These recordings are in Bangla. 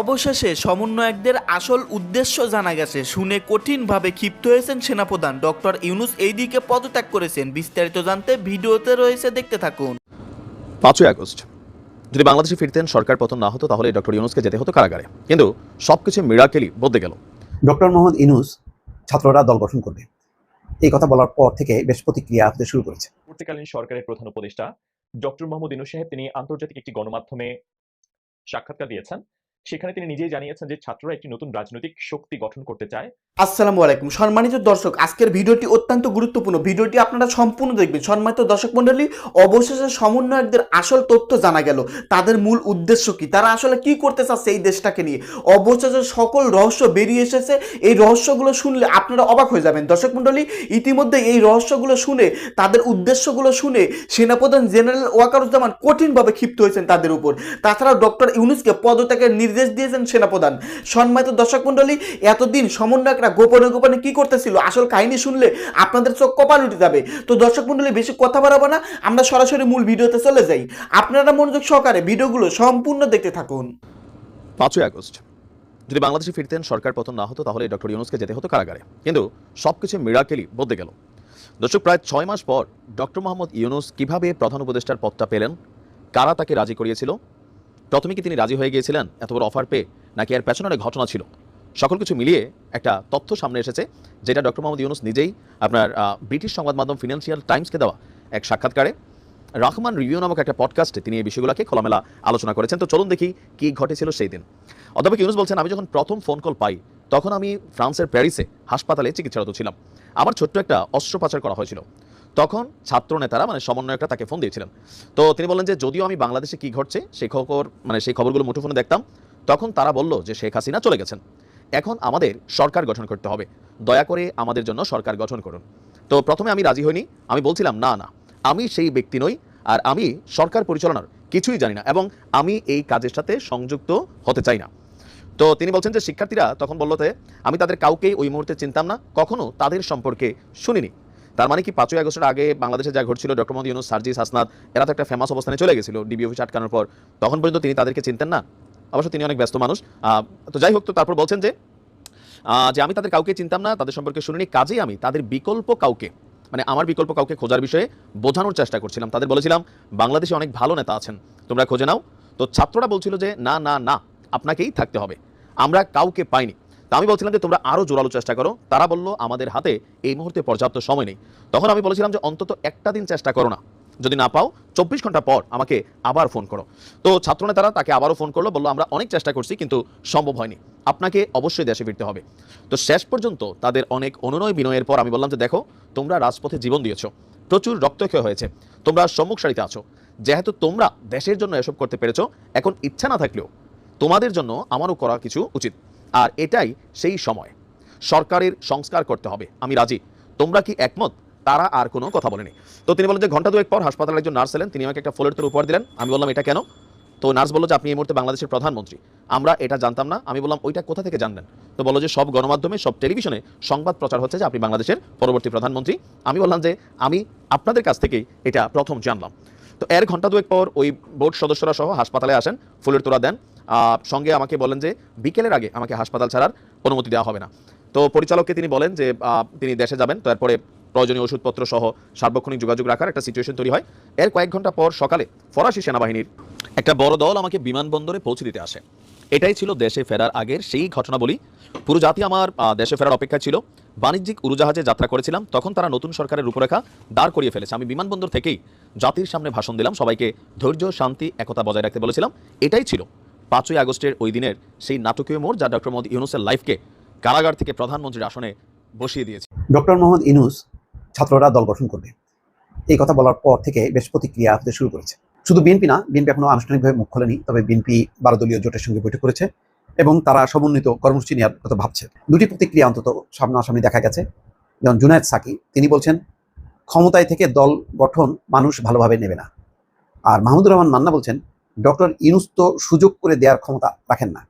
অবশেষে সমন্বয়কদের আসল উদ্দেশ্য জানা গেছে। শুনে কঠিনভাবে ক্ষিপ্ত হয়েছেন সেনাপ্রধান ডক্টর ইউনুস। এই দিকে পদত্যাগ করেছেন। বিস্তারিত জানতে ভিডিওতে রয়েছে দেখতে থাকুন। পাঁচই আগস্ট। যদি বাংলাদেশে ফিরতেন সরকার পতন না হতো তাহলে ডক্টর ইউনুসকে যেতে হতো কারাগারে। কিন্তু সবকিছু মিরাকেলি বদলে গেল। ডক্টর মোহাম্মদ ইনুস ছাত্ররা দল গঠন করবে। এই কথা বলার পর থেকে বেশ প্রতিক্রিয়া আসতে শুরু করেছে। পরবর্তীকালীন সরকারের প্রধান উপদেষ্টা ডক্টর মোহাম্মদ ইনুস সাহেব তিনি আন্তর্জাতিক একটি গণমাধ্যমে সাক্ষাৎকার দিয়েছেন। সেখানে তিনি নিজেই জানিয়েছেন যে ছাত্ররা একটি নতুন রাজনৈতিক শক্তি গঠন করতে চায়। আসসালামু আলাইকুম। সম্মানিত দর্শক, আজকের ভিডিওটি অত্যন্ত গুরুত্বপূর্ণ। ভিডিওটি আপনারা সম্পূর্ণ দেখবেন। সম্মানিত দর্শক মণ্ডলী, অবশেষে সমন্বয়কদের আসল তথ্য জানা গেল। তাদের মূল উদ্দেশ্য কি? তারা আসলে কি করতে চাচ্ছে এই দেশটাকে নিয়ে? অবশেষে সকল রহস্য বেরিয়ে এসেছে। এই রহস্যগুলো শুনলে আপনারা অবাক হয়ে যাবেন। দর্শক মণ্ডলী, ইতিমধ্যে এই রহস্যগুলো শুনে, তাদের উদ্দেশ্যগুলো শুনে সেনাপ্রধান জেনারেল ওয়াকারুজ্জামান কঠিনভাবে ক্ষিপ্ত হয়েছেন তাদের উপর। তাছাড়া ডক্টর ইউনুসকে পদত্যাগের নির্দেশ দিয়েছেন সেনাপ্রধান। সম্মানিত দর্শক মণ্ডলী, এতদিন সমন্বয়করা গোপনে গোপনে কি করতেছিল? আসল কাহিনী শুনলে আপনাদের চোখ কপাল উঠে যাবে। তো দর্শক মণ্ডলী, বেশি কথা বাড়াবো না, আমরা সরাসরি মূল ভিডিওতে চলে যাই। আপনারা মনোযোগ সহকারে ভিডিওগুলো সম্পূর্ণ দেখতে থাকুন। পাঁচই আগস্ট। যদি বাংলাদেশে ফিরতেন সরকার পতন না হতো, তাহলে ডক্টর ইউনুসকে যেতে হতো কারাগারে। কিন্তু সব সবকিছু মিরাকেলি বদলে গেল। দর্শক, প্রায় ছয় মাস পর ডক্টর মোহাম্মদ ইউনুস কীভাবে প্রধান উপদেষ্টার পদটা পেলেন? কারা তাকে রাজি করিয়েছিল? প্রথমে কি তিনি রাজি হয়ে গিয়েছিলেন এত বড় অফার পেয়ে, নাকি এর পেছনে অনেক ঘটনা ছিল? সকল কিছু মিলিয়ে একটা তথ্য সামনে এসেছে, যেটা ডক্টর মোহাম্মদ ইউনুস নিজেই আপনার ব্রিটিশ সংবাদ মাধ্যম ফিনান্সিয়াল টাইমসকে দেওয়া এক সাক্ষাৎকারে। রহমান রিভিউ নামক একটা পডকাস্টে তিনি এই বিষয়গুলোকে খোলামেলা আলোচনা করেছেন। তো চলুন দেখি কি ঘটেছিল সেই দিন। অধ্যাপক ইউনুস বলছেন, আমি যখন প্রথম ফোন কল পাই, তখন আমি ফ্রান্সের প্যারিসে হাসপাতালে চিকিৎসারত ছিলাম। আমার ছোট্ট একটা অস্ত্রোপচার করা হয়েছিল। তখন ছাত্র নেতারা মানে সমন্বয়করা তাকে ফোন দিয়েছিলেন। তো তিনি বললেন যে যদিও আমি বাংলাদেশে কি ঘটছে সেই খবর মানে সেই খবরগুলো মুঠোফোনে দেখতাম তখন তারা বলল যে শেখ হাসিনা চলে গেছেন। এখন আমাদের সরকার গঠন করতে হবে। দয়া করে আমাদের জন্য সরকার গঠন করুন। তো প্রথমে আমি রাজি হইনি। আমি বলছিলাম না না আমি সেই ব্যক্তি নই আর আমি সরকার পরিচালনার কিছুই জানি না এবং আমি এই কাজের সাথে সংযুক্ত হতে চাই না। তো তিনি বলছেন যে শিক্ষার্থীরা তখন বলল যে, আমি তাদের কাউকেই ওই মুহূর্তে চিনতাম না কখনো তাদের সম্পর্কে শুনিনি। তার মানে কি পাঁচই আগস্টের আগে বাংলাদেশে যা ঘটছিল, ডক্টর মোহাম্মদ ইউনুস, সার্জিস, হাসনাত, এরা তো একটা ফেমাস অবস্থানে চলে গেছিল ডিবি অফিস আটকানোর পর। তখন পর্যন্ত তিনি তাদেরকে চিনতেন না। অবশ্য তিনি অনেক ব্যস্ত মানুষ। তো যাই হোক, তো তারপর বলছেন যে যে আমি তাদের কাউকে চিনতাম না, তাদের সম্পর্কে শুনিনি, কাজেই আমি তাদের বিকল্প কাউকে মানে আমার বিকল্প কাউকে খোঁজার বিষয়ে বোঝানোর চেষ্টা করছিলাম। তাদের বলেছিলাম, বাংলাদেশে অনেক ভালো নেতা আছেন, তোমরা খোঁজে নাও। তো ছাত্ররা বলছিল যে, না না না, আপনাকেই থাকতে হবে। আমরা কাউকে পাইনি। তা আমি বলছিলাম যে তোমরা আরও জোরালো চেষ্টা করো। তারা বলল, আমাদের হাতে এই মুহূর্তে পর্যাপ্ত সময় নেই। তখন আমি বলেছিলাম যে, অন্তত একটা দিন চেষ্টা করো না। যদি না পাও, চব্বিশ ঘণ্টা পর আমাকে আবার ফোন করো। তো ছাত্রনেতারা তাকে আবারও ফোন করল, বলল, আমরা অনেক চেষ্টা করছি, কিন্তু সম্ভব হয়নি। আপনাকে অবশ্যই দেশে ফিরতে হবে। তো শেষ পর্যন্ত তাদের অনেক অনুনয় বিনয়ের পর আমি বললাম যে, দেখো, তোমরা রাজপথে জীবন দিয়েছ। প্রচুর রক্তক্ষয় হয়েছে। তোমরা সম্মুখ সারিতে আছো। যেহেতু তোমরা দেশের জন্য এসব করতে পেরেছ, এখন ইচ্ছা না থাকলেও তোমাদের জন্য আমারও করা কিছু উচিত। আর এটাই সেই সময়। সরকারের সংস্কার করতে হবে। আমি রাজি। তোমরা কি একমত? তারা আর কোনো কথা বলেনি। তো তিনি বলেন যে ঘণ্টা দুয়েক পর হাসপাতালে একজন নার্স এলেন। তিনি আমাকে একটা ফোলের তোর উপহার দিলেন। আমি বললাম, এটা কেন? তো নার্স বলল যে, আপনি এই মুহূর্তে বাংলাদেশের প্রধানমন্ত্রী। আমরা এটা জানতাম না। আমি বললাম, ওইটা কোথা থেকে জানলেন? তো বলল যে, সব গণমাধ্যমে, সব টেলিভিশনে সংবাদ প্রচার হচ্ছে যে, আপনি বাংলাদেশের পরবর্তী প্রধানমন্ত্রী। আমি বললাম যে, আমি আপনাদের কাছ থেকেই এটা প্রথম জানলাম। তো এর ঘণ্টা দুয়েক পর ওই বোর্ড সদস্যরা সহ হাসপাতালে আসেন, ফুলের তোরা দেন। সঙ্গে আমাকে বলেন যে বিকেলের আগে আমাকে হাসপাতাল ছাড়ার অনুমতি দেওয়া হবে না। তো পরিচালককে তিনি বলেন যে তিনি দেশে যাবেন, তো এরপরে প্রয়োজনীয় ওষুধপত্র সহ সার্বক্ষণিক যোগাযোগ রাখার একটা সিচুয়েশন তৈরি হয়। এর কয়েক ঘণ্টা পর সকালে ফরাসি সেনাবাহিনীর একটা বড় দল আমাকে বিমানবন্দরে পৌঁছে দিতে আসে। এটাই ছিল দেশে ফেরার আগের সেই ঘটনা বলি পুরো জাতি আমার দেশে ফেরার অপেক্ষা ছিল। বাণিজ্যিক উড়োজাহাজে যাত্রা করেছিলাম, তখন তারা নতুন সরকারের রূপরেখা দাঁড় করিয়ে ফেলেছে। আমি বিমানবন্দর থেকেই জাতির সামনে ভাষণ দিলাম, সবাইকে ধৈর্য, শান্তি, একতা বজায় রাখতে বলেছিলাম। এটাই ছিল পাঁচই আগস্টের ওই দিনের সেই নাটকীয় মোড় যা ডক্টর মোহাম্মদ ইউনুসের লাইফকে কারাগার থেকে প্রধানমন্ত্রীর আসনে বসিয়ে দিয়েছে। ডক্টর মোহাম্মদ ইনুস ছাত্ররা দল গঠন করবে। এই কথা বলার পর থেকে বেশ প্রতিক্রিয়া আসতে শুরু করেছে। শুধু বিএনপি না, বিএনপি এখনও আনুষ্ঠানিকভাবে মুখ খোলেনি, তবে বিএনপি বারো দলীয় জোটের সঙ্গে বৈঠক করেছে এবং তারা সমন্বিত কর্মসূচি নেওয়ার কথা ভাবছে। দুটি প্রতিক্রিয়া অন্তত সামনাসামনি দেখা গেছে। যেমন জুনায়দ সাকি, তিনি বলছেন, ক্ষমতায় থেকে দল গঠন মানুষ ভালোভাবে নেবে না। আর মাহমুদুর রহমান মান্না বলছেন ডক্টর ইনুস তো সুযোগ করে দেওয়ার ক্ষমতা রাখেন না।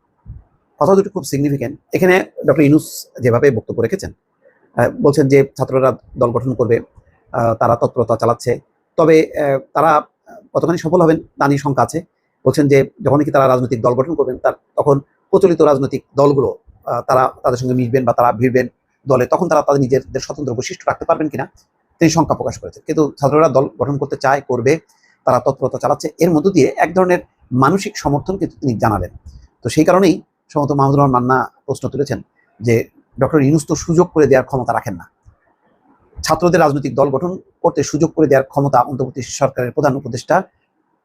কথা দুটো খুব সিগনিফিকেন্ট এখানে ডক্টর ইনুস যেভাবে বক্তব্য রেখেছেন বলছেন যে ছাত্ররা দল গঠন করবে তারা তৎপরতা চালাচ্ছে। তবে তারা কতখানি সফল হবেন তা নিয়ে শঙ্কা আছে। বলছেন যে যখন কি তারা রাজনৈতিক দল গঠন করবেন, তার তখন প্রচলিত রাজনৈতিক দলগুলো তারা তাদের সঙ্গে মিশবেন বা তারা ভিড়বেন দলে, তখন তারা তাদের নিজেদের স্বতন্ত্র বৈশিষ্ট্য রাখতে পারবেন কিনা, তিনি শঙ্কা প্রকাশ করেছেন। কিন্তু ছাত্ররা দল গঠন করতে চায়, করবে তারা তৎপরতা চালাচ্ছে। এর মধ্য দিয়ে এক ধরনের মানসিক সমর্থন কিন্তু তিনি জানালেন। তো সেই কারণেই সম্ভবত মাহমুদুর রহমান মান্না প্রশ্ন তুলেছেন যে, ডক্টর ইউনুস তো সুযোগ করে দেওয়ার ক্ষমতা রাখেন না। ছাত্রদের রাজনৈতিক দল গঠন করতে সুযোগ করে দেওয়ার ক্ষমতা অন্তর্বর্তী সরকারের প্রধান উপদেষ্টা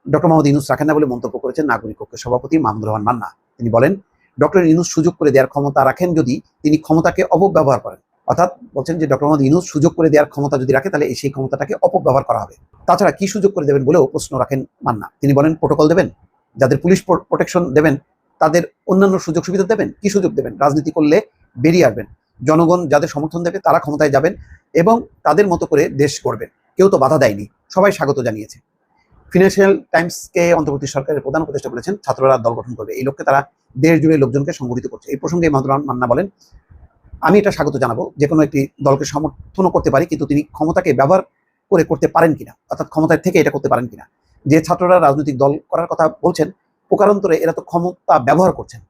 ডক্টর মোহাম্মদ ইউনুস রাখেন না বলে মন্তব্য করেছেন নাগরিক কক্ষের সভাপতি মাহমুদুর রহমান মান্না। তিনি বলেন, ডক্টর ইউনুস সুযোগ করে দেওয়ার ক্ষমতা রাখেন যদি তিনি ক্ষমতাকে অপব্যবহার করেন। অর্থাৎ বলছেন যে ডক্টর মোহাম্মদ ইউনুস সুযোগ করে দেওয়ার ক্ষমতা যদি রাখে, তাহলে সেই ক্ষমতাটাকে অপব্যবহার করা হবে। তাছাড়া কি সুযোগ করে দেবেন বলেও প্রশ্ন রাখেন মান্না। তিনি বলেন, প্রোটোকল দেবেন? যাদের পুলিশ প্রোটেকশন দেবেন, তাদের অন্যান্য সুযোগ সুবিধা দেবেন? কি সুযোগ দেবেন? রাজনীতি করলে বেরিয়ে আসবেন। জনগণ যাদের সমর্থন দেবে, তারা ক্ষমতায় যাবেন এবং তাদের মতো করে দেশ করবেন কেউ তো বাধা দেয়নি। সবাই স্বাগত জানিয়েছে। ফিনান্সিয়াল টাইমসকে অন্তর্বর্তী সরকারের প্রধান উপদেষ্টা বলেছেন, ছাত্ররা দল গঠন করবে। এই লক্ষ্যে তারা দেশ জুড়ে লোকজনকে সংগঠিত করছে। এই প্রসঙ্গে মাহমুদুর মান্না বলেন আমি এটা স্বাগত জানাব। যে কোনো একটি দলকে সমর্থনও করতে পারি, কিন্তু তিনি ক্ষমতাকে ব্যবহার করে করতে পারেন কিনা, অর্থাৎ ক্ষমতায় থেকে এটা করতে পারেন কিনা। যে ছাত্ররা রাজনৈতিক দল করার কথা বলছেন, প্রকারান্তরে এরা তো ক্ষমতা ব্যবহার করছেন।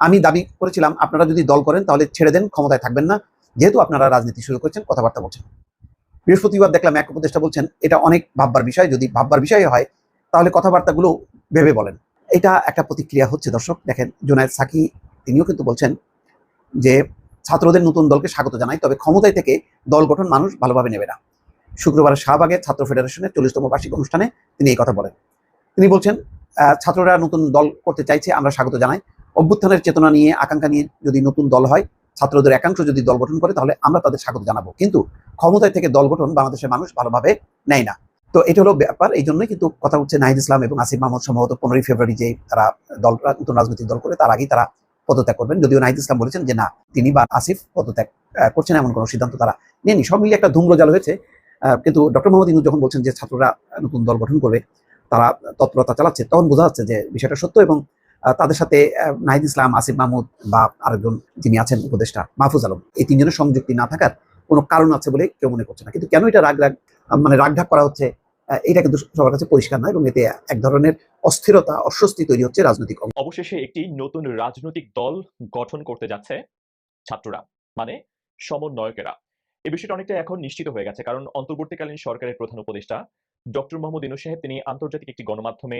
আমি দাবি করেছিলাম, আপনারা যদি দল করেন তাহলে ছেড়ে দেন, ক্ষমতায় থাকবেন না। যেহেতু আপনারা রাজনীতি শুরু করেছেন, কথাবার্তা বলছেন। বৃহস্পতিবার দেখলাম এক উপদেষ্টা বলছেন, এটা অনেক ভাববার বিষয়, যদি ভাববার বিষয় হয়, তাহলে কথাবার্তাগুলো ভেবে বলেন। এটা একটা প্রতিক্রিয়া হচ্ছে, দর্শক। দেখেন, জোনায়েদ সাকি, তিনিও কিন্তু বলছেন যে ছাত্রদের নতুন দলকে স্বাগত জানাই, তবে ক্ষমতায় থেকে দল গঠন মানুষ ভালোভাবে নেবে না। শুক্রবার শাহবাগে ছাত্র ফেডারেশনের চল্লিশতম বার্ষিক অনুষ্ঠানে তিনি এই কথা বলেন। তিনি বলছেন ছাত্ররা নতুন দল করতে চাইছে, আমরা স্বাগত জানাই। অভ্যুত্থানের চেতনা নিয়ে, আকাঙ্ক্ষা নিয়ে যদি নতুন দল হয়, ছাত্রদের একাংশ যদি দল গঠন করে, তাহলে আমরা তাদের স্বাগত জানাব। কিন্তু ক্ষমতায় থেকে দল গঠন বাংলাদেশের মানুষ ভালোভাবে নেয় না। তো এটা হলো ব্যাপার, এই জন্যই কিন্তু কথা হচ্ছে নাহিদ ইসলাম এবং আসিফ মাহমুদ সম্ভবত পনেরোই ফেব্রুয়ারি যে তারা দল নতুন রাজনৈতিক দল করে, তার আগেই তারা পদত্যাগ করবেন। যদিও নাহিদ ইসলাম বলেছেন যে, না, তিনি বা আসিফ পদত্যাগ করছেন এমন কোনো সিদ্ধান্ত তারা নেয়নি। সব মিলিয়ে একটা ধূম্রজাল হয়েছে। কিন্তু ডক্টর মোহাম্মদ ইনু যখন বলছেন যে, ছাত্ররা নতুন দল গঠন করবে, তারা তৎপরতা চালাচ্ছে, তখন বোঝা যাচ্ছে যে, বিষয়টা সত্য এবং তাদের সাথে নাহিদ ইসলাম, আসিফ মাহমুদ বা আরেকজন যিনি আছেন, উপদেষ্টা মাহফুজ আলম, এই তিনজনের সংযুক্তি না থাকার কোনো কারণ আছে বলে কেউ মনে করছে না। কিন্তু কেন এটা রাগ রাগ মানে রাগঢাক করা হচ্ছে? এটা কিন্তু সবার কাছে পরিষ্কার নয় এবং এতে এক ধরনের অস্থিরতা, অস্বস্তি তৈরি হচ্ছে রাজনৈতিক অবশেষে একটি নতুন রাজনৈতিক দল গঠন করতে যাচ্ছে ছাত্ররা মানে সমন্বয়কেরা। এই বিষয়টা অনেকটা এখন নিশ্চিত হয়ে গেছে, কারণ অন্তর্বর্তীকালীন সরকারের প্রধান উপদেষ্টা ডক্টর মোহাম্মদ ইনু সাহেব তিনি আন্তর্জাতিক একটি গণমাধ্যমে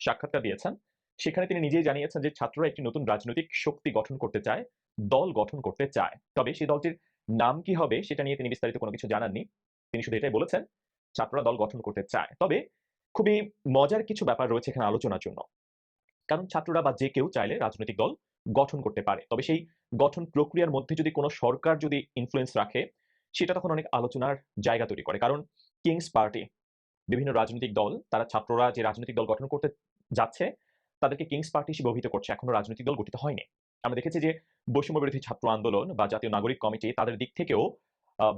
সাক্ষাৎকার দিয়েছেন। সেখানে তিনি নিজেই জানিয়েছেন যে ছাত্ররা একটি নতুন রাজনৈতিক শক্তি গঠন করতে চায়, দল গঠন করতে চায়। তবে সেই দলটির নাম কি হবে সেটা নিয়ে তিনি বিস্তারিত কোনো কিছু জানাননি। তিনি শুধু এটাই বলেছেন ছাত্ররা দল গঠন করতে চায়। তবে খুবই মজার কিছু ব্যাপার রয়েছে এখানে আলোচনার জন্য। কারণ ছাত্ররা বা যে কেউ চাইলে রাজনৈতিক দল গঠন করতে পারে। তবে সেই গঠন প্রক্রিয়ার মধ্যে যদি কোনো সরকার যদি ইনফ্লুয়েন্স রাখে, সেটা তখন অনেক আলোচনার জায়গা তৈরি করে। কারণ কিংস পার্টি বিভিন্ন রাজনৈতিক দল, তারা ছাত্ররা যে রাজনৈতিক দল গঠন করতে যাচ্ছে, তাদেরকে কিংস পার্টি হিসেবে অভিহিত করছে। এখনও রাজনৈতিক দল গঠিত হয়নি। আমরা দেখেছি যে বৈষম্য বিরোধী ছাত্র আন্দোলন বা জাতীয় নাগরিক কমিটি তাদের দিক থেকেও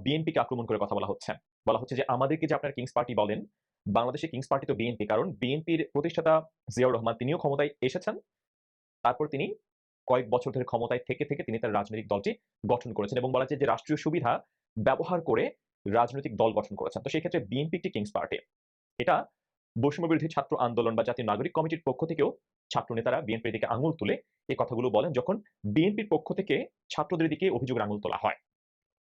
বিএনপিকে আক্রমণ করে কথা বলা হচ্ছে। বলা হচ্ছে যে আমাদেরকে যে আপনার কিংস পার্টি বলেন, বাংলাদেশে কিংস পার্টি তো বিএনপি কারণ বিএনপির প্রতিষ্ঠাতা জিয়াউর রহমান তিনিও ক্ষমতায় এসেছেন। তারপর তিনি কয়েক বছর ধরে ক্ষমতায় থেকে থেকে তিনি তার রাজনৈতিক দলটি গঠন করেছেন এবং বলা যে রাষ্ট্রীয় সুবিধা ব্যবহার করে রাজনৈতিক দল গঠন করেছেন। তো সেই ক্ষেত্রে বিএনপি একটি কিংস পার্টি এটা বৈষম্য বিরোধী ছাত্র আন্দোলন বা জাতীয় নাগরিক কমিটির পক্ষ থেকেও ছাত্র নেতারা বিএনপির দিকে আঙুল তুলে এই কথাগুলো বলেন, যখন বিএনপির পক্ষ থেকে ছাত্রদের দিকে অভিযোগের আঙুল তোলা হয়।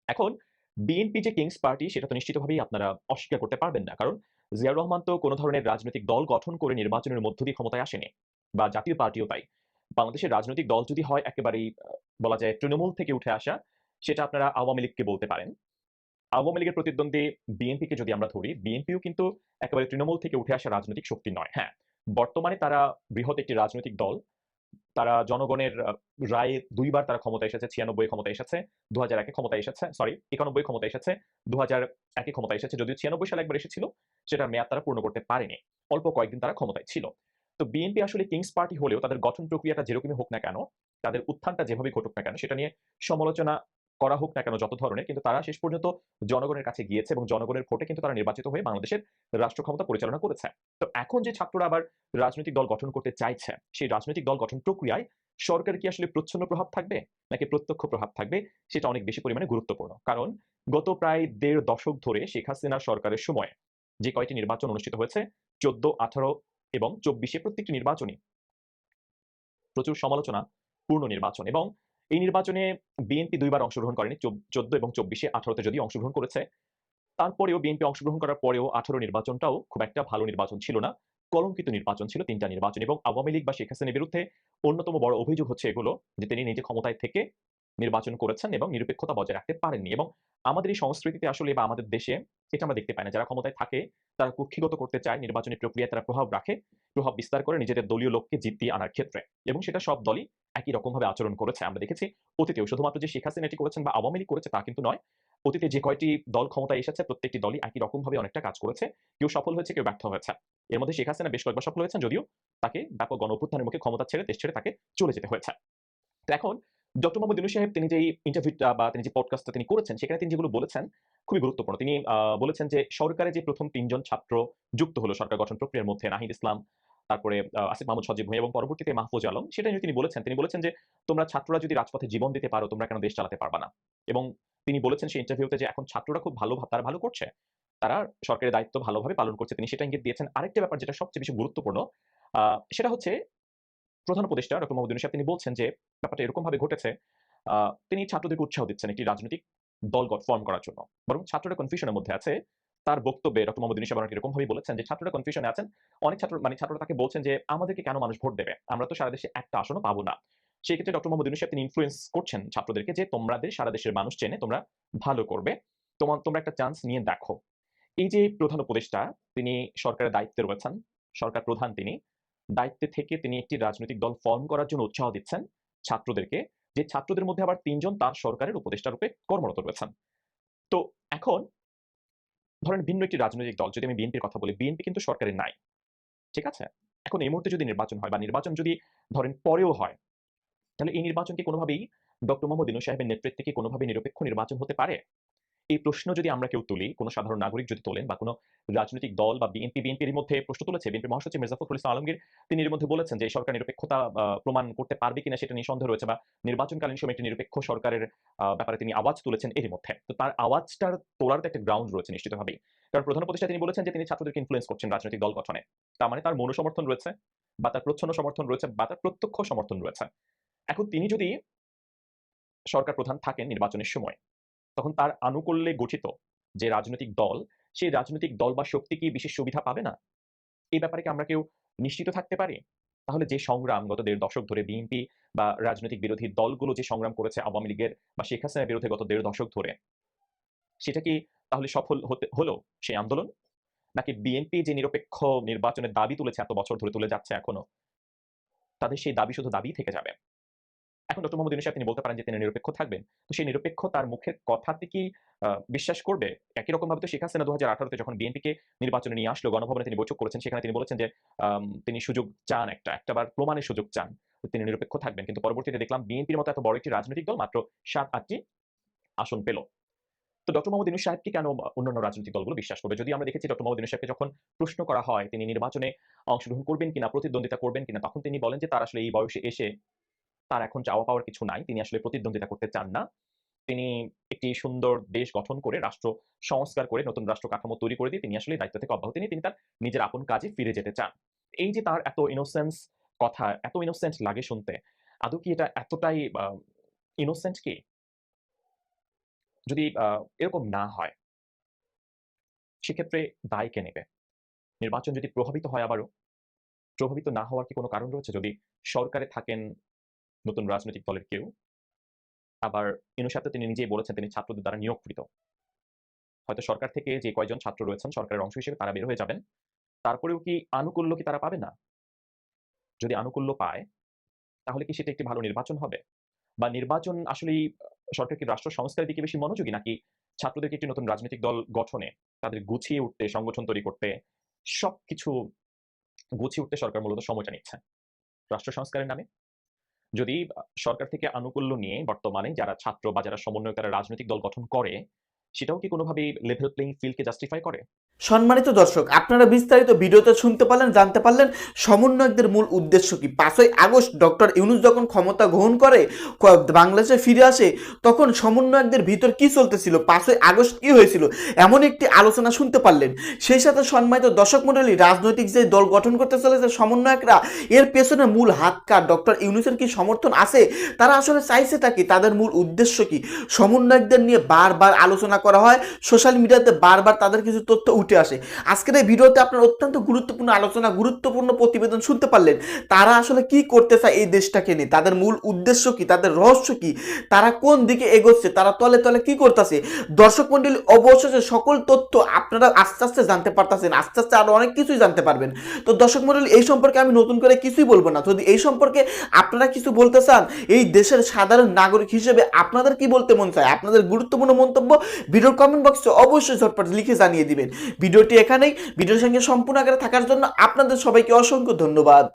এখন বিএনপি যে কিংস পার্টি সেটা তো নিশ্চিতভাবেই আপনারা অস্বীকার করতে পারবেন না। কারণ জিয়াউর রহমান তো কোনো ধরনের রাজনৈতিক দল গঠন করে নির্বাচনের মধ্য দিয়ে ক্ষমতায় আসেনি, বা জাতীয় পার্টিও তাই বাংলাদেশের রাজনৈতিক দল যদি হয় একেবারেই বলা যায় তৃণমূল থেকে উঠে আসা, সেটা আপনারা আওয়ামী লীগকে বলতে পারেন। আওয়ামী লীগের প্রতিদ্বন্দ্বী বিএনপিকে যদি আমরা ধরি বিএনপিও কিন্তু একেবারে তৃণমূল থেকে উঠে আসা রাজনৈতিক শক্তি নয়। হ্যাঁ বর্তমানে তারা বৃহৎ একটি রাজনৈতিক দল তারা জনগণের রায়ে দুইবার তারা ক্ষমতা এসেছে, ছিয়ানব্বই ক্ষমতা এসেছে দু হাজার একে ক্ষমতা এসেছে সরি একানব্বই ক্ষমতা এসেছে দু হাজার একে ক্ষমতা এসেছে, যদিও ছিয়ানব্বই সালে একবার এসেছিল, সেটার মেয়াদ তারা পূর্ণ করতে পারেনি। অল্প কয়েকদিন তারা ক্ষমতায় ছিল। তো বিএনপি আসলে কিংস পার্টি হলেও তাদের গঠন প্রক্রিয়াটা যেরকমই হোক না কেন, তাদের উত্থানটা যেভাবে ঘটুক না কেন, সেটা নিয়ে সমালোচনা করা হোক না কেন যত ধরনের, কিন্তু তারা শেষ পর্যন্ত জনগণের কাছে গিয়েছে এবং জনগণের ভোটে কিন্তু তারা নির্বাচিত হয়ে বাংলাদেশের রাষ্ট্র ক্ষমতা পরিচালনা করেছে। তো এখন যে ছাত্ররা আবার রাজনৈতিক দল গঠন করতে চাইছে, সেই রাজনৈতিক দল গঠন প্রক্রিয়ায় সরকার কি আসলে প্রচ্ছন্ন প্রভাব থাকবে, নাকি প্রত্যক্ষ প্রভাব থাকবে, সেটা অনেক বেশি পরিমাণে গুরুত্বপূর্ণ। কারণ গত প্রায় দেড় দশক ধরে শেখ হাসিনা সরকারের সময় যে কয়টি নির্বাচন অনুষ্ঠিত হয়েছে, চোদ্দ, আঠারো এবং চব্বিশে প্রত্যেকটি নির্বাচনই প্রচুর সমালোচনা, পূর্ণ নির্বাচন এবং এই নির্বাচনে বিএনপি দুইবার অংশগ্রহণ করেনি, চোদ্দ এবং চব্বিশে আঠারোতে যদি অংশগ্রহণ করেছে। তারপরেও বিএনপি অংশগ্রহণ করার পরেও আঠারো নির্বাচনটাও খুব একটা ভালো নির্বাচন ছিল না। কলঙ্কিত নির্বাচন ছিল তিনটা নির্বাচন এবং আওয়ামী লীগ বা শেখ হাসিনের বিরুদ্ধে অন্যতম বড় অভিযোগ হচ্ছে এগুলো, যে তিনি নিজে ক্ষমতায় থেকে নির্বাচন করেছেন এবং নিরপেক্ষতা বজায় রাখতে পারেননি এবং আমাদের এই সংস্কৃতিতে আসলে বা আমাদের দেশে এটা আমরা দেখতে পাই না, যারা ক্ষমতায় থাকে তারা কুক্ষিগত করতে চায়, নির্বাচনী প্রক্রিয়ায় তারা প্রভাব রাখে, প্রভাব বিস্তার করে নিজেদের দলীয় লোককে জিতিয়ে আনার ক্ষেত্রে এবং সেটা সব দলই একই রকম ভাবে আচরণ করেছে। আমরা দেখেছি অতীতেও শুধুমাত্র যে শেখ হাসিনা এটি করেছেন বা আওয়ামী লীগ করেছে তা কিন্তু নয়, অতীতে যে কয়টি দল ক্ষমতায় এসেছে প্রত্যেকটি দলই একই রকম ভাবে অনেকটা কাজ করেছে, কেউ সফল হয়েছে, কেউ ব্যর্থ হয়েছে। এর মধ্যে শেখ হাসিনা বেশ কয়েকবার সফল হয়েছেন যদিও তাকে ব্যাপক গণ অভ্যুত্থানের মুখে ক্ষমতা ছেড়ে, দেশ ছেড়ে তাকে চলে যেতে হয়েছে। এখন ডক্টর মোহাম্মদ ইউনুস সাহেব তিনি যে ইন্টারভিউটা বা তিনি যে পডকাস্টটা তিনি করেছেন, সেখানে তিনি যেগুলো বলেছেন খুবই গুরুত্বপূর্ণ। তিনি বলেছেন যে সরকারে যে প্রথম তিনজন ছাত্র যুক্ত হলো সরকার গঠন প্রক্রিয়ার মধ্যে, নাহিদ ইসলাম, তারপরে আসিফ মাহমুদ সজীব ভূঁইয়া এবং পরবর্তীতে মাহফুজ আলম সেটা নিয়ে তিনি বলেছেন। তিনি বলেছেন যে তোমরা ছাত্ররা যদি রাজপথে জীবন দিতে পারো, তোমরা কেন দেশ চালাতে পারবা না? এবং তিনি বলেছেন সেই ইন্টারভিউতে যে এখন ছাত্ররা খুব ভালো তারা ভালো করছে, তারা সরকারের দায়িত্ব ভালোভাবে পালন করছে। তিনি সেটা ইঙ্গিত দিয়েছেন। আরেকটা ব্যাপার যেটা সবচেয়ে বেশি গুরুত্বপূর্ণ সেটা হচ্ছে প্রধান উপদেষ্টা ডক্টর মোহাম্মদ সাহেব, তিনি বলছেন যে ব্যাপারটা এরকম ভাবে ঘটেছে তিনি ছাত্রদেরকে উৎসাহ দিচ্ছেন একটি রাজনৈতিক দল ফর্ম করার জন্য। বরং ছাত্ররা কনফিউশনের মধ্যে আছে। তার বক্তব্যে ডক্টর মোহাম্মদ সাহেব এরকম ভাবে বলেছেন যে ছাত্ররা কনফিউশনে আছেন। অনেক ছাত্র মানে ছাত্ররা তাকে বলছেন যে আমাদেরকে কেন মানুষ ভোট দেবে? আমরা তো সারা দেশে একটা আসনও পাবো না। সেই ক্ষেত্রে ডক্টর মোহাম্মদ সাহেব, তিনি ইনফ্লুয়েন্স করছেন ছাত্রদেরকে যে তোমাদের সারা দেশের মানুষ চেনে, তোমরা ভালো করবে। তোমার তোমরা একটা চান্স নিয়ে দেখো। এই যে প্রধান উপদেষ্টা, তিনি সরকারের দায়িত্বে রয়েছেন, সরকার প্রধান তিনি দায়িত্বে থেকে তিনি একটি রাজনৈতিক দল ফর্ম করার জন্য উৎসাহ দিচ্ছেন ছাত্রদেরকে, যে ছাত্রদের মধ্যে আবার তিনজন তার সরকারের উপদেষ্টা রূপে কর্মরত রয়েছেন। তো এখন ধরেন ভিন্ন একটি রাজনৈতিক দল, যদি আমি বিএনপির কথা বলি, বিএনপি কিন্তু সরকারের নাই, ঠিক আছে? এখন এই মুহূর্তে যদি নির্বাচন হয় বা নির্বাচন যদি ধরেন পরেও হয়, তাহলে এই নির্বাচন কি কোনোভাবেই ডক্টর মোহাম্মদ ইনু সাহেবের নেতৃত্বে কি কোনোভাবে নিরপেক্ষ নির্বাচন হতে পারে? এই প্রশ্ন যদি আমরা কেউ তুলি, কোনো সাধারণ নাগরিক যদি তোলেন বা কোনো রাজনৈতিক দল বা বিএনপি বিএনপির মধ্যে প্রশ্ন তুলেছে বিএনপি মহাসচিব মির্জা ফখরুল ইসলাম আলমগীর, তিনি এর মধ্যে বলেছেন যে এই সরকার নিরপেক্ষতা প্রমাণ করতে পারবে কিনা সেটা নিয়ে সন্দেহ রয়েছে বা নির্বাচনকালীন সময় একটি নিরপেক্ষ সরকারের ব্যাপারে তিনি আওয়াজ তুলেছেন এর মধ্যে। তো তার আওয়াজটার তোলার তো একটা গ্রাউন্ড রয়েছে নিশ্চিতভাবেই। কারণ প্রধান উপদেষ্টা তিনি বলেছেন যে তিনি ছাত্রদেরকে ইনফ্লুয়েন্স করছেন রাজনৈতিক দল গঠনে। তার মানে তার মনোসমর্থন রয়েছে বা তার প্রচ্ছন্ন সমর্থন রয়েছে বা তার প্রত্যক্ষ সমর্থন রয়েছে। এখন তিনি যদি সরকার প্রধান থাকেন নির্বাচনের সময় তখন তার আনুকূল্যে গঠিত যে রাজনৈতিক দল সেই রাজনৈতিক দল বা শক্তি কি বিশেষ সুবিধা পাবে না? এই ব্যাপারে কি আমরা কেউ নিশ্চিত থাকতে পারি? তাহলে যে সংগ্রাম গত দেড় দশক ধরে বিএনপি বা রাজনৈতিক বিরোধী দলগুলো যে সংগ্রাম করেছে আওয়ামী লীগের বা শেখ হাসিনার বিরুদ্ধে গত দেড় দশক ধরে, সেটা কি তাহলে সফল হতে, হলো সেই আন্দোলন? নাকি বিএনপি যে নিরপেক্ষ নির্বাচনের দাবি তুলেছে এত বছর ধরে তুলে যাচ্ছে এখনও, তাদের সেই দাবি শুধু দাবি থেকে যাবে? এখন ডক্টর মোহাম্মদ ইউনুস তিনি বলতে পারেন যে তিনি নিরপেক্ষ থাকবেন। তো সেই নিরপেক্ষ তার মুখের কথাতে কি বিশ্বাস করবে? একই রকম ভাবে তো শেখ হাসিনা দু হাজার আঠারোতে যখন বিএনপিকে নির্বাচনে নিয়ে আসলো, গণভবনে তিনি বৈঠক করেছেন, সেখানে তিনি বলেছেন যে তিনি সুযোগ চান একটা, একটাবার প্রমাণের সুযোগ চান। তিনি নিরপেক্ষ থাকবেন। কিন্তু পরবর্তীতে দেখলাম বিএনপির মতো এত বড় একটি রাজনৈতিক দল মাত্র সাত আটটি আসন পেল। তো ডক্টর মোহাম্মদ ইউনুস সাহেবকে কেন অন্যান্য রাজনৈতিক দলগুলো বিশ্বাস করবে? যদি আমরা দেখেছি ডক্টর মোহাম্মদ ইউনুস সাহেবকে যখন প্রশ্ন করা হয়, তিনি নির্বাচনে অংশগ্রহণ করবেন কিনা, প্রতিদ্বন্দ্বিতা করবেন কিনা, তখন তিনি বলেন যে তার আসলে এই বয়সে এসে তার এখন চাওয়া পাওয়ার কিছু নাই। তিনি আসলে প্রতিদ্বন্দ্বিতা করতে চান না। তিনি একটি সুন্দর দেশ গঠন করে, রাষ্ট্র সংস্কার করে, নতুন রাষ্ট্র কাঠামো তৈরি করে দিয়ে তিনি আসলে দায়িত্ব থেকে অব্যাহতি নিয়ে তিনি তার নিজের আপন কাজে ফিরে যেতে চান। এই যে তার এত ইনোসেন্স কথা, এত ইনোসেন্ট লাগে শুনতে, আদৌ কি এটা এতটাই ইনোসেন্ট কি? যদি এরকম না হয়, সেক্ষেত্রে দায় কে নেবে? নির্বাচন যদি প্রভাবিত হয় আবারও, প্রভাবিত না হওয়ার কি কোনো কারণ রয়েছে? যদি সরকারে থাকেন নতুন রাজনৈতিক দলের কেউ। আবার ইনু সাথে তিনি নিজেই বলেছেন তিনি ছাত্রদের দ্বারা নিয়োগকৃত। হয়তো সরকার থেকে যে কয়জন ছাত্র রয়েছেন, সরকারের অংশ হিসেবে তারা বের হয়ে যাবেন। তারপরেও কি আনুকূল্য কি তারা পাবে না? যদি আনুকূল্য পায়, তাহলে কি সেটা একটি ভালো নির্বাচন হবে? বা নির্বাচন আসলেই সরকার কি রাষ্ট্র সংস্কারের দিকে বেশি মনোযোগী, নাকি ছাত্রদেরকে একটি নতুন রাজনৈতিক দল গঠনে তাদের গুছিয়ে উঠতে, সংগঠন তৈরি করতে, সবকিছু গুছিয়ে উঠতে সরকার মূলত সময়টা নিচ্ছে রাষ্ট্র সংস্কারের নামে? যদি সরকার থেকে আনুকূল্য নিয়ে বর্তমানে যারা ছাত্র বা যারা সমন্বয়কারী রাজনৈতিক দল গঠন করে, সেটাও কি কোনোভাবে লেভেল প্লেইং ফিল্ডকে জাস্টিফাই করে? সম্মানিত দর্শক, আপনারা বিস্তারিত ভিডিওতে শুনতে পারলেন, জানতে পারলেন সমন্বয়কদের মূল উদ্দেশ্য কি? পাঁচই আগস্ট ডক্টর ইউনুস যখন ক্ষমতা গ্রহণ করে বাংলাদেশে ফিরে আসে, তখন সমন্বয়কদের ভিতর কি চলতেছিল? পাঁচই আগস্ট কি হয়েছিল? এমন একটি আলোচনা শুনতে পারলেন। সেই সাথে সম্মানিত দর্শক মণ্ডলী, রাজনৈতিক যে দল গঠন করতে চলেছে সমন্বয়করা, এর পেছনে মূল হাত কার ডক্টর ইউনুসের কি সমর্থন আছে? তারা আসলে চাইছেটা কি? তাদের মূল উদ্দেশ্য কি? সমন্বয়কদের নিয়ে বারবার আলোচনা করা হয়, সোশ্যাল মিডিয়াতে বারবার তাদের কিছু তথ্য উঠে আসে। আজকের এই ভিডিওতে আপনার অত্যন্ত গুরুত্বপূর্ণ আলোচনা, গুরুত্বপূর্ণ প্রতিবেদন শুনতে পারলেন। তারা আসলে কি করতে চায় এই দেশটাকে নিয়ে? তাদের মূল উদ্দেশ্য কি? তাদের রহস্য কি? তারা কোন দিকে এগোচ্ছে? তারা তলে তলে কি করতেছে? দর্শক মন্ডলী অবশেষে সকল তথ্য আপনারা আস্তে আস্তে জানতে পারতেছেন। আস্তে আস্তে আরও অনেক কিছুই জানতে পারবেন। তো দর্শক মন্ডলী এই সম্পর্কে আমি নতুন করে কিছুই বলব না। যদি এই সম্পর্কে আপনারা কিছু বলতে চান, এই দেশের সাধারণ নাগরিক হিসেবে আপনাদের কি বলতে মন চায়? আপনাদের গুরুত্বপূর্ণ মন্তব্য ভিডিওর কমেন্ট বক্সে অবশ্যই ঝটপট লিখে জানিয়ে দিবেন। ভিডিওটি এখানেই। ভিডিওর সঙ্গে সম্পূর্ণ আগে থাকার জন্য আপনাদের সবাইকে অসংখ্য ধন্যবাদ।